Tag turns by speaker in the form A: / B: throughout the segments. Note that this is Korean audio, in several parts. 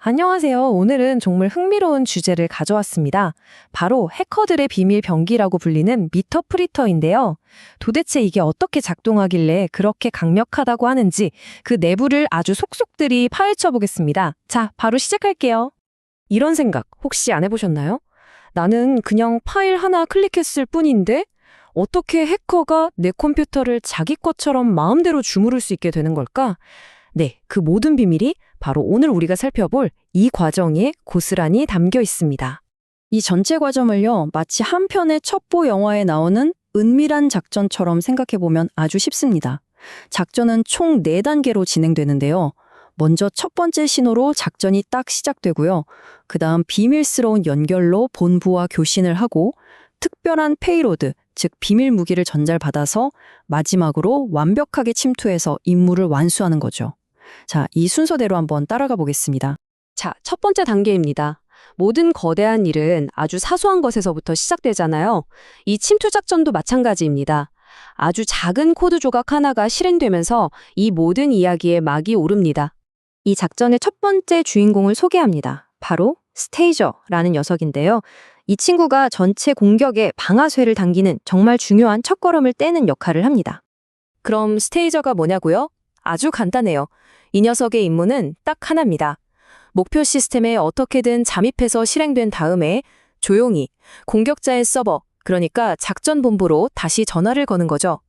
A: 안녕하세요. 오늘은 정말 흥미로운 주제를 가져왔습니다. 바로 해커들의 비밀 병기라고 불리는 미터 프리터인데요. 도대체 이게 어떻게 작동하길래 그렇게 강력하다고 하는지 그 내부를 아주 속속들이 파헤쳐 보겠습니다. 자, 바로 시작할게요. 이런 생각 혹시 안 해보셨나요? 나는 그냥 파일 하나 클릭했을 뿐인데 어떻게 해커가 내 컴퓨터를 자기 것처럼 마음대로 주무를 수 있게 되는 걸까? 네, 그 모든 비밀이 바로 오늘 우리가 살펴볼 이 과정에 고스란히 담겨 있습니다.
B: 이 전체 과정을요, 마치 한 편의 첩보 영화에 나오는 은밀한 작전처럼 생각해보면 아주 쉽습니다. 작전은 총 4단계로 진행되는데요. 먼저 첫 번째 신호로 작전이 딱 시작되고요. 그 다음 비밀스러운 연결로 본부와 교신을 하고 특별한 페이로드, 즉 비밀 무기를 전달받아서 마지막으로 완벽하게 침투해서 임무를 완수하는 거죠. 자, 이 순서대로 한번 따라가 보겠습니다.
A: 자, 첫 번째 단계입니다. 모든 거대한 일은 아주 사소한 것에서부터 시작되잖아요. 이 침투 작전도 마찬가지입니다. 아주 작은 코드 조각 하나가 실행되면서 이 모든 이야기에 막이 오릅니다. 이 작전의 첫 번째 주인공을 소개합니다. 바로 스테이저라는 녀석인데요. 이 친구가 전체 공격에 방아쇠를 당기는 정말 중요한 첫걸음을 떼는 역할을 합니다. 그럼 스테이저가 뭐냐고요? 아주 간단해요. 이 녀석의 임무는 딱 하나입니다. 목표 시스템에 어떻게든 잠입해서 실행된 다음에 조용히 공격자의 서버, 그러니까 작전 본부로 다시 전화를 거는 거죠.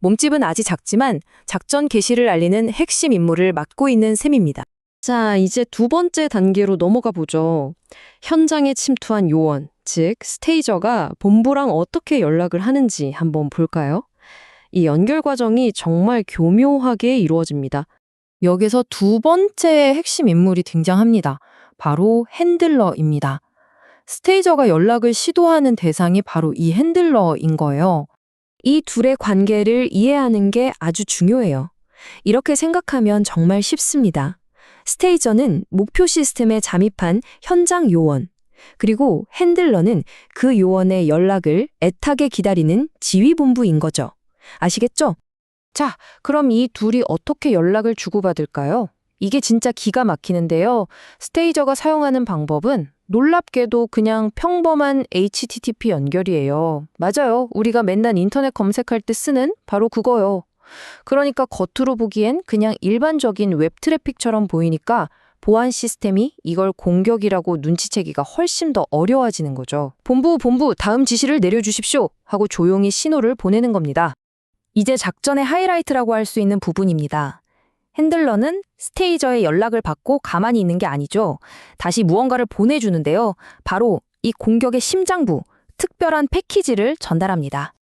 A: 몸집은 아직 작지만 작전 개시를 알리는 핵심 임무를 맡고 있는 셈입니다. 자, 이제 두 번째 단계로 넘어가 보죠. 현장에 침투한 요원, 즉 스테이저가 본부랑 어떻게 연락을 하는지 한번 볼까요? 이 연결 과정이 정말 교묘하게 이루어집니다. 여기서 두 번째 핵심 인물이 등장합니다. 바로 핸들러입니다. 스테이저가 연락을 시도하는 대상이 바로 이 핸들러인 거예요. 이 둘의 관계를 이해하는 게 아주 중요해요. 이렇게 생각하면 정말 쉽습니다. 스테이저는 목표 시스템에 잠입한 현장 요원, 그리고 핸들러는 그 요원의 연락을 애타게 기다리는 지휘본부인 거죠. 아시겠죠? 자, 그럼 이 둘이 어떻게 연락을 주고받을까요? 이게 진짜 기가 막히는데요. 스테이저가 사용하는 방법은 놀랍게도 그냥 평범한 HTTP 연결이에요. 맞아요. 우리가 맨날 인터넷 검색할 때 쓰는 바로 그거요. 그러니까 겉으로 보기엔 그냥 일반적인 웹 트래픽처럼 보이니까 보안 시스템이 이걸 공격이라고 눈치채기가 훨씬 더 어려워지는 거죠. 본부, 본부, 다음 지시를 내려주십시오. 하고 조용히 신호를 보내는 겁니다. 이제 작전의 하이라이트라고 할 수 있는 부분입니다. 핸들러는 스테이저의 연락을 받고 가만히 있는 게 아니죠. 다시 무언가를 보내주는데요. 바로 이 공격의 심장부, 특별한 패키지를 전달합니다.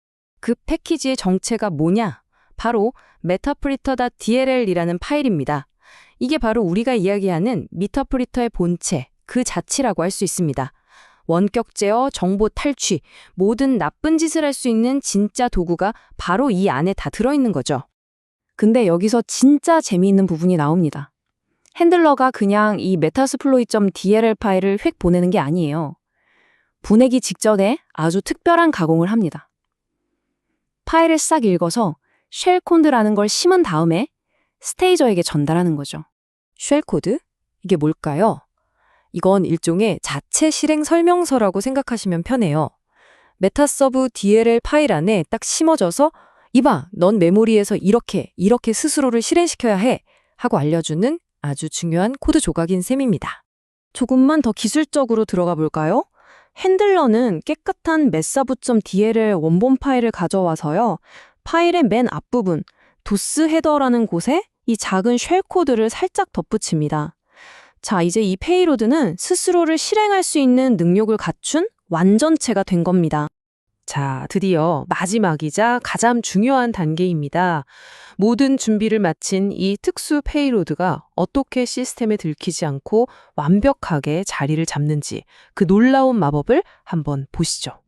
A: 그 패키지의 정체가 뭐냐? 바로 metapreter.dll이라는 파일입니다. 이게 바로 우리가 이야기하는 미터프리터의 본체, 그 자치라고 할 수 있습니다. 원격 제어, 정보 탈취, 모든 나쁜 짓을 할 수 있는 진짜 도구가 바로 이 안에 다 들어있는 거죠. 근데 여기서 진짜 재미있는 부분이 나옵니다. 핸들러가 그냥 이 metasploit.dll 파일을 획 보내는 게 아니에요. 보내기 직전에 아주 특별한 가공을 합니다. 파일을 싹 읽어서 쉘 코드라는 걸 심은 다음에 스테이저에게 전달하는 거죠. 쉘 코드? 이게 뭘까요? 이건 일종의 자체 실행 설명서라고 생각하시면 편해요. 메타서브 DLL 파일 안에 딱 심어져서 이봐, 넌 메모리에서 이렇게, 이렇게 스스로를 실행시켜야 해 하고 알려주는 아주 중요한 코드 조각인 셈입니다. 조금만 더 기술적으로 들어가 볼까요? 핸들러는 깨끗한 메사부.dll 원본 파일을 가져와서요. 파일의 맨 앞부분, 도스 헤더라는 곳에 이 작은 쉘 코드를 살짝 덧붙입니다. 자, 이제 이 페이로드는 스스로를 실행할 수 있는 능력을 갖춘 완전체가 된 겁니다. 자, 드디어 마지막이자 가장 중요한 단계입니다. 모든 준비를 마친 이 특수 페이로드가 어떻게 시스템에 들키지 않고 완벽하게 자리를 잡는지 그 놀라운 마법을 한번 보시죠.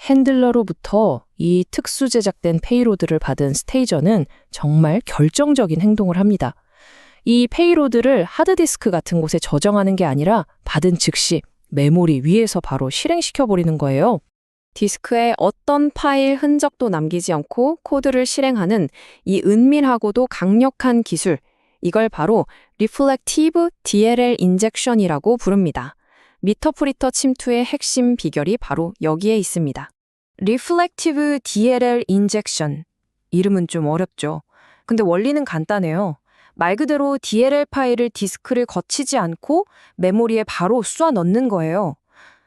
A: 핸들러로부터 이 특수 제작된 페이로드를 받은 스테이저는 정말 결정적인 행동을 합니다. 이 페이로드를 하드디스크 같은 곳에 저장하는 게 아니라 받은 즉시 메모리 위에서 바로 실행시켜 버리는 거예요. 디스크에 어떤 파일 흔적도 남기지 않고 코드를 실행하는 이 은밀하고도 강력한 기술, 이걸 바로 Reflective DLL Injection이라고 부릅니다. 미터프리터 침투의 핵심 비결이 바로 여기에 있습니다. Reflective DLL Injection. 이름은 좀 어렵죠. 근데 원리는 간단해요. 말 그대로 DLL 파일을 디스크를 거치지 않고 메모리에 바로 쏘아 넣는 거예요.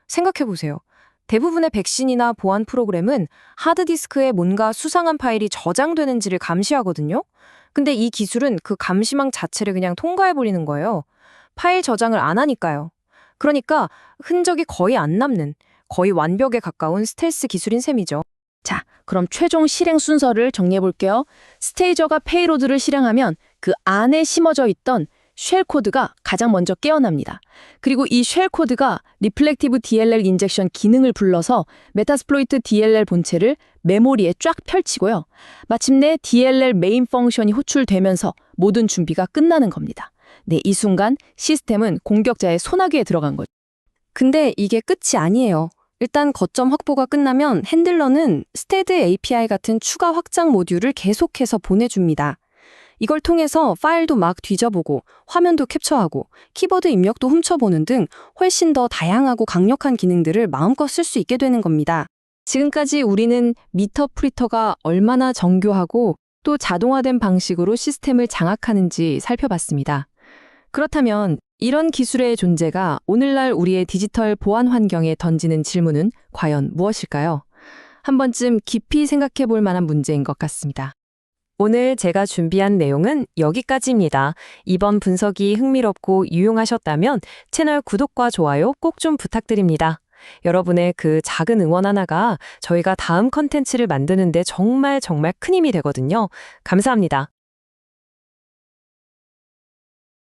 A: 생각해 보세요. 대부분의 백신이나 보안 프로그램은 하드디스크에 뭔가 수상한 파일이 저장되는지를 감시하거든요. 근데 이 기술은 그 감시망 자체를 그냥 통과해버리는 거예요. 파일 저장을 안 하니까요. 그러니까 흔적이 거의 안 남는, 거의 완벽에 가까운 스텔스 기술인 셈이죠.
C: 자, 그럼 최종 실행 순서를 정리해 볼게요. 스테이저가 페이로드를 실행하면 그 안에 심어져 있던 쉘 코드가 가장 먼저 깨어납니다. 그리고 이 쉘 코드가 리플렉티브 DLL 인젝션 기능을 불러서 메타스플로이트 DLL 본체를 메모리에 쫙 펼치고요. 마침내 DLL 메인 펑션이 호출되면서 모든 준비가 끝나는 겁니다. 네, 이 순간 시스템은 공격자의 소나기에 들어간 거죠.
A: 근데 이게 끝이 아니에요. 일단 거점 확보가 끝나면 핸들러는 스테드 API 같은 추가 확장 모듈을 계속해서 보내줍니다. 이걸 통해서 파일도 막 뒤져보고 화면도 캡처하고 키보드 입력도 훔쳐보는 등 훨씬 더 다양하고 강력한 기능들을 마음껏 쓸 수 있게 되는 겁니다. 지금까지 우리는 미터 프리터가 얼마나 정교하고 또 자동화된 방식으로 시스템을 장악하는지 살펴봤습니다. 그렇다면 이런 기술의 존재가 오늘날 우리의 디지털 보안 환경에 던지는 질문은 과연 무엇일까요? 한 번쯤 깊이 생각해 볼 만한 문제인 것 같습니다. 오늘 제가 준비한 내용은 여기까지입니다. 이번 분석이 흥미롭고 유용하셨다면 채널 구독과 좋아요 꼭 좀 부탁드립니다. 여러분의 그 작은 응원 하나가 저희가 다음 컨텐츠를 만드는데 정말 정말 큰 힘이 되거든요. 감사합니다.